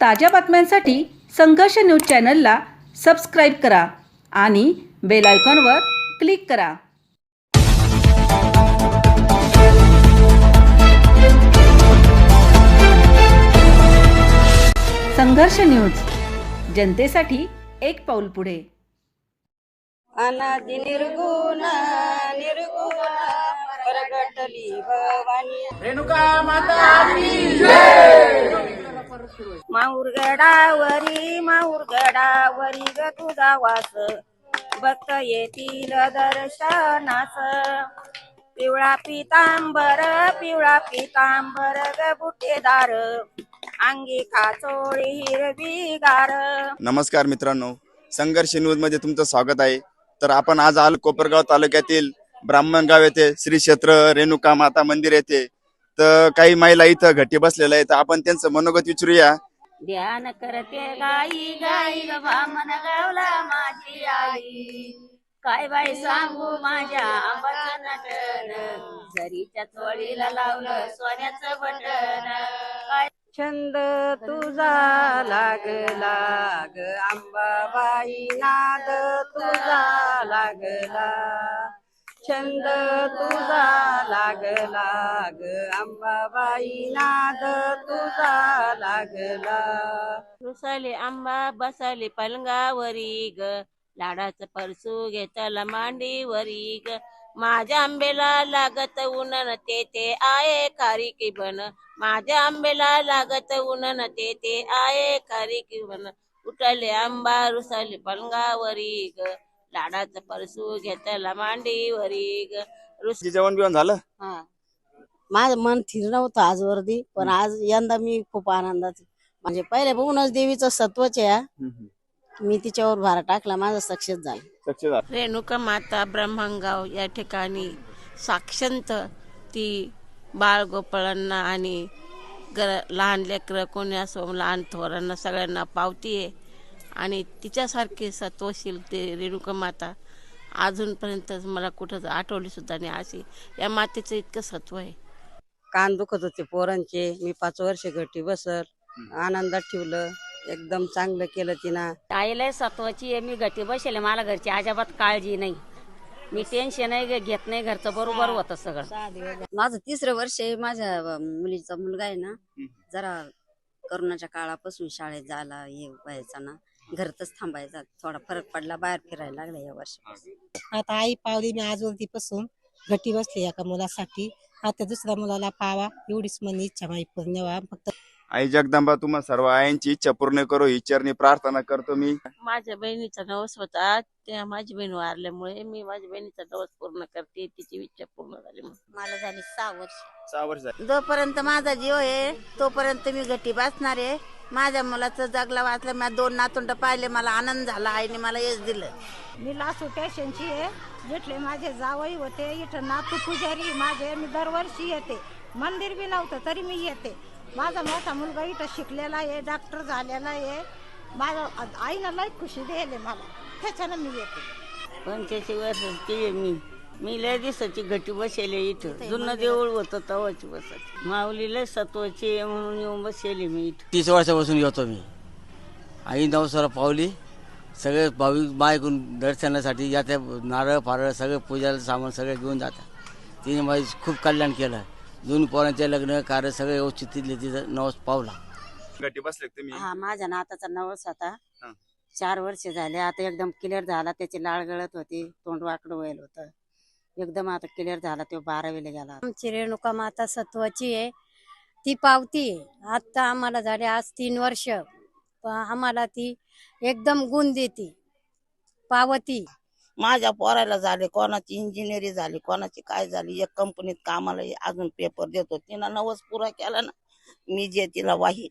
ताज्या बातम्यांसाठी संघर्ष न्यूज चॅनलला सबस्क्राईब करा आणि बेल आयकॉनवर क्लिक करा. संघर्ष न्यूज जनतेसाठी एक पाऊल पुढे. अनादि निर्गुण निर्गुण प्रगटली भवानी. रेणुका माता माऊरगडावरी माऊरगडावरी ग तुझा वास. भक्त येतील दर्शनास. पिवळा पितांबर पिवळा पितांबर ग बुटेदार. अंगी काचोळी हिरवी गार. नमस्कार मित्रांनो संघर्ष न्यूजमध्ये तुमचं स्वागत आहे. तर आपण आज आलो कोपरगाव तालुक्यातील ब्राह्मणगाव येथे श्री क्षेत्र रेणुका माता मंदिर येथे. तर काही महिला इथं घटी बसलेल्या आहेत. तर आपण त्यांचं मनोगत विचारूया. ध्यान करते गाई गाई ग बामन गावला माझी आई. काय बाई सांगू माझ्या आंबाचं नटन झरीच्या चोळीला लावलं सोन्याचं बटन काय छंद तुझा लागला ग आंबाबाई नाद तुझा लागला छंद तुझा लागला ग अंबाबाई नाद तुझा लागला. रुसाले आंबा बसाले पलंगावरी ग. लाडाचं परसू घेतला मांडीवरी ग. माझ्या आंबेला लागत उन्हन ते ते आहे खारी की बन. माझ्या आंबेला लागत उन्हन ते ते आहे खारी की बन. उठले आंबा रुसाले पलंगावरी ग. लाडाचं परसू घेतला मांडीवरी ग रुस जेवण बिवण झालं? हा. माझं मन थिर नव्हतं आजवरती पण आज यंदा मी खूप आनंदात. म्हणजे पहिले बघूनच देवीचं सत्वच आहे हा. मी तिच्यावर भार टाकला माझं सक्सेस झालं. सक्सेस झालं. रेणुका माता ब्रह्मगाव या ठिकाणी साक्षंत ती बाळ गोपाळांना आणि गर लहान लेकरं कोणी असो लहान थोरांना सगळ्यांना पावती आहे आणि तिच्यासारखी सत्वशील ते रेणुका माता अजूनपर्यंत मला कुठं आठवली सुद्धा नाही अशी. या मातेचं इतकं सत्व आहे. कान दुखत होते पोरांचे. मी पाच वर्ष घटी बसल. आनंदात ठेवलं. एकदम चांगलं केलं तिनं. आईला सत्वाची आहे. मी घटी बसेल. मला घरची अजिबात काळजी नाही. मी टेन्शन घेत नाही घरचं. बरोबर होतं सगळं. माझं तिसरं वर्ष आहे. माझ्या मुलीचा मुलगा आहे ना. जरा करोनाच्या काळापासून शाळेत जायला हे व्हायचा ना. घरातच थांबायचा. थोडा फरक पडला बाहेर फिरायला लागला या वर्षी आता आई पावली मी आजवरतीपासून घटी बसली एका मुलासाठी. आता दुसऱ्या मुलाला पावा एवढीच मन इच्छा माझी पूर्ण व्हा. फक्त आई जगदंबा तुम्हा सर्व आयांची इच्छा पूर्ण करो चरणी प्रार्थना करतो मी. माझ्या बहिणीचा नवस होता त्या माझी बहीण वारल्यामुळे मी माझ्या बहिणीचा नवस पूर्ण करते तिची इच्छा पूर्ण झाली मला झाली सहा वर्ष. सहा वर्ष झाली. जोपर्यंत माझा जीव आहे तोपर्यंत मी गटी वाचणार आहे. माझ्या मुलाचं जगला वाचलं मी दोन नातुंड पाहिले मला आनंद झाला आईने मला यश दिलं. मी लासू स्टेशनची आहे जिथले माझे जावई होते इथं नातू पुजारी माझे मी दरवर्षी येते. मंदिर बी नव्हतं तरी मी येते. माझा मोठा मुलगा इथं शिकलेला आहे डॉक्टर झालेला आहे. माझ्या आईनं लई खुशी दिली मला त्याच्यानं मी येते. पंच्याऐंशी वर्षाची आहे मी. मी लय दिवसाची घटी बसेले इथं. जुनं देऊळ होतं तवाची बसायची. माऊली लय सत्वाची आहे म्हणून येऊन बसेले मी इथं. तीस वर्षापासून येतो मी. आई नवसाला पावली. सगळे भाविक बायकून दर्शनासाठी जाते नारळ फारळ सगळे पूजाला सामान सगळे घेऊन जातात. तिने माझी खूप कल्याण केलं. दोन पोरांचे लग्न कार्य सगळे व्यवस्थित तिथले तिथं नवस पावला. घटी बसले का तुम्ही? हा माझ्या नाताचा नवस होता. हा. चार वर्ष झाले. आता एकदम क्लिअर झाला. त्याची लाळ गळत होती. तोंड वाकडं व्हायला होतं. एकदम आता क्लिअर झाला तो बारावीला गेला आमची रेणुका माता सत्वाची आहे. ती पावती आहे. आता आम्हाला झाले आज तीन वर्ष. पण आम्हाला ती एकदम गुण देते. पावती. माझ्या पोराला झाले कोणाची इंजिनिअरिंग झाली कोणाची काय झाली एक कंपनीत कामाला अजून पेपर देतो. तिनं नवस पुरा केला ना. मी जे तिला वाहील